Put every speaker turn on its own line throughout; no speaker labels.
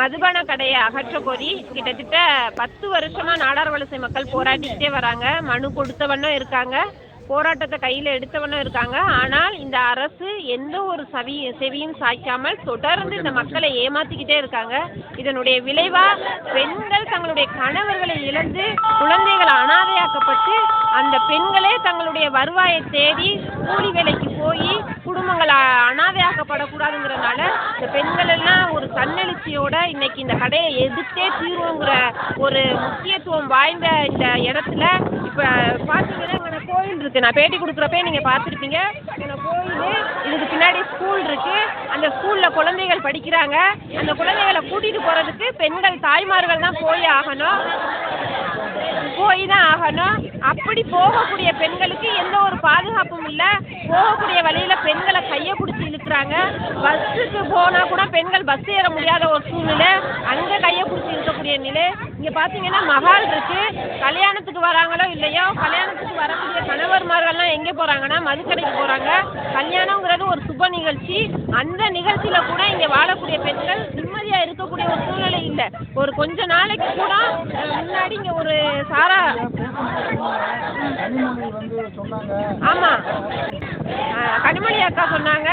மதுபான கடையை அகற்ற கோரி கிட்டத்தட்ட பத்து வருஷமா நாடார் வலசை மக்கள் போராடிக்கிட்டே வராங்க. மனு கொடுத்த இருக்காங்க. போராட்டத்தை கையில் எடுத்தவனும் இருக்காங்க. ஆனால் இந்த அரசு எந்த ஒரு சவி செவியும் சாய்க்காமல் தொடர்ந்து இந்த மக்களை ஏமாத்திக்கிட்டே இருக்காங்க. இதனுடைய விளைவா பெண்கள் தங்களுடைய கணவர்களை இழந்து குழந்தைகள் அனாதையாக்கப்பட்டு அந்த பெண்களே தங்களுடைய வருவாயை தேடி கூலி வேலைக்கு போய் குடும்பங்கள் அனாதையாக்கப்படக்கூடாதுங்கிறதுனால இந்த பெண்கள் தன்னெழுச்சியோட இன்னைக்கு இந்த கடையை எதிர்த்தே தீர்வோங்கிற ஒரு முக்கியத்துவம் வாய்ந்த இந்த இடத்துல இப்போ பார்த்தீங்கன்னா இங்கே கோயில் இருக்கு. நான் பேட்டி கொடுக்குறப்பே நீங்கள் பார்த்துருப்பீங்க. இங்கே கோயில் இதுக்கு பின்னாடி ஸ்கூல் இருக்கு. அந்த ஸ்கூலில் குழந்தைகள் படிக்கிறாங்க. அந்த குழந்தைகளை கூட்டிகிட்டு போகிறதுக்கு பெண்கள் தாய்மார்கள் தான் போய் ஆகணும். போய் தான் ஆகணும். அப்படி போகக்கூடிய பெண்களுக்கு எந்த ஒரு பாதுகாப்பும் இல்லை. போகக்கூடிய வழியில் பெண்களை கையை பிடிச்சி இழுக்கிறாங்க பஸ்ஸுக்கு போனால் கூட பெண்கள் பஸ் ஏற முடியாத ஒரு சூழ்நிலை. அங்கே கையை பிடிச்சி இழுக்கக்கூடிய நிலை. இங்கே பார்த்தீங்கன்னா மகால் இருக்கு. கல்யாணத்துக்கு வராங்களோ இல்லையோ கல்யாணத்துக்கு வரக்கூடிய கணவர்மார்கள்லாம் எங்கே போகிறாங்கன்னா மதுக்கடைக்கு போகிறாங்க கல்யாணங்கிறது ஒரு சுப நிகழ்ச்சி. அந்த நிகழ்ச்சியில் கூட இங்கே வாழக்கூடிய பெண்கள் நிம்மதியாக இருக்கக்கூடிய ஒரு சூழ்நிலை இல்லை. ஒரு கொஞ்ச நாளைக்கு கூட முன்னாடி இங்கே ஒரு சாரா ஆமாம் கனிமொழி அக்கா சொன்னாங்க.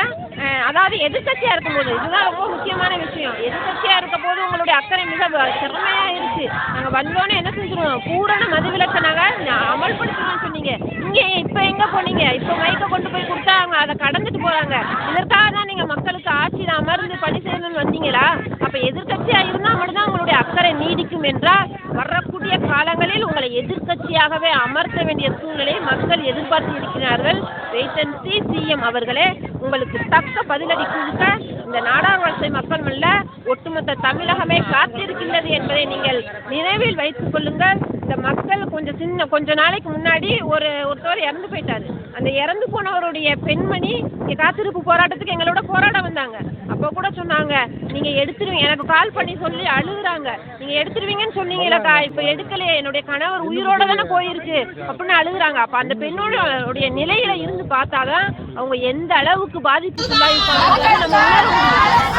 அதாவது எதிர்க்கட்சியாக இருக்கும்போது இதுதான் ரொம்ப முக்கியமான விஷயம். எதிர்க்கட்சியாக இருக்க போது உங்களுடைய அக்கறை மிக வ- திறமையாக இருக்கு. நாங்கள் வந்தோன்னே என்ன செஞ்சுருவோம்? பூரண மதுவிலக்கை நாங்கள் அமல்படுத்துவோம்னு சொன்னீங்க. இங்கே இப்போ எங்கே போனீங்க? இப்போ மைக்கை கொண்டு போய் கொடுத்தா அவங்க அதை கடந்துட்டு போகிறாங்க இதற்காக தான் நீங்கள் மக்களுக்கு ஆட்சியில் அமர்ந்து பணி செய்யணும்னு வந்தீங்களா? அப்போ எதிர்க்கட்சியாக இருந்தால் மட்டும்தான் உங்களுடைய அக்கறை நீடிக்கும் என்றால் வர்ற வரக்கூடிய காலங்களில் உங்களை எதிர்க்கட்சியாகவே அமர்த்த வேண்டிய சூழ்நிலையை மக்கள் எதிர்பார்த்து இருக்கிறார்கள் வெயிட் அண்ட் சி சிஎம் அவர்களே உங்களுக்கு தக்க பதிலடி கொடுக்க இந்த நாடார் மக்கள் அல்ல ஒட்டுமொத்த தமிழகமே காத்திருக்கின்றது என்பதை நீங்கள் நினைவில் வைத்துக் கொள்ளுங்கள். இந்த மக்கள் கொஞ்சம் சின்ன கொஞ்ச நாளைக்கு முன்னாடி ஒரு ஒருத்தவர் இறந்து போயிட்டாரு. அந்த இறந்து போனவருடைய பெண்மணி இங்கே காத்திருப்பு போராட்டத்துக்கு எங்களோட போராட வந்தாங்க. அப்போ கூட சொன்னாங்க நீங்கள் எடுத்துருவீங்க. எனக்கு கால் பண்ணி சொல்லி அழுகுறாங்க. நீங்கள் எடுத்துருவீங்கன்னு சொன்னீங்களக்கா இப்போ எடுக்கலையே. என்னுடைய கணவர் உயிரோட தானே போயிருக்கு. அப்படின்னு அழுகுறாங்க. அப்போ அந்த பெண்ணோட உடைய நிலையில இருந்து பார்த்தாதான் அவங்க எந்த அளவுக்கு பாதிப்புக்குள்ளாயிருப்பாங்க நம்ம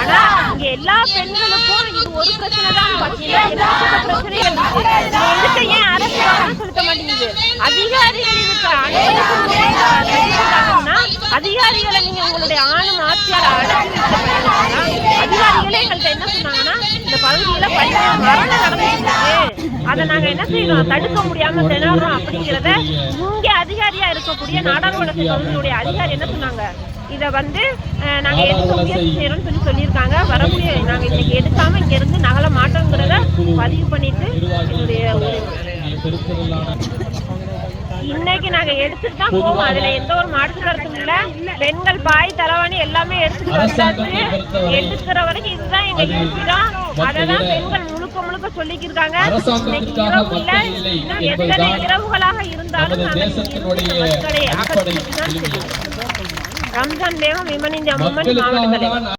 ஆனால் இங்கே எல்லா பெண்களுக்கும் இது ஒரு பிரச்சனை தான். எதுக்கு ஏன் அரசு செலுத்த மாட்டேங்குது? அதிகாரிகள் இதுக்கு அனுமதிக்க அதிகாரிகளை நீங்க உங்களுடைய ஆணும் ஆட்சியால் அடக்கி அதிகாரிகளே எங்கள்கிட்ட என்ன சொன்னாங்கன்னா இந்த பகுதியில பையன் மரணம் நடந்துட்டு அதை நாங்க என்ன செய்யணும்? தடுக்க முடியாம திணறோம் அப்படிங்கிறத இங்க அதிகாரியா இருக்கக்கூடிய நாடாளுமன்ற பகுதியுடைய அதிகாரி என்ன சொன்னாங்க? இதை வந்து நாங்கள் நாங்க எடுக்க முயற்சி செய்யறோம்னு சொல்லி சொல்லியிருக்காங்க. வர முடியும் நாங்க இன்னைக்கு எடுக்காம இங்க இருந்து நகல மாட்டோங்கிறத பதிவு பண்ணிட்டு என்னுடைய இன்னைக்கு நாங்க எடுத்துட்டு தான் போவோம். அதுல எந்த ஒரு மாற்று கருத்தும் இல்ல. பெண்கள் பாய் தலைவாணி எல்லாமே எடுத்துட்டு வந்தாச்சு வரைக்கும் இதுதான் எங்க இருப்பிடம் அததான் பெண்கள் முழுக்க முழுக்க சொல்லிக்கிருக்காங்க. இன்னைக்கு இரவு இல்ல. இன்னும் எத்தனை இரவுகளாக இருந்தாலும். Ramzan Begum women India movement மாவட்ட தலைவர்
மக்களுக்காக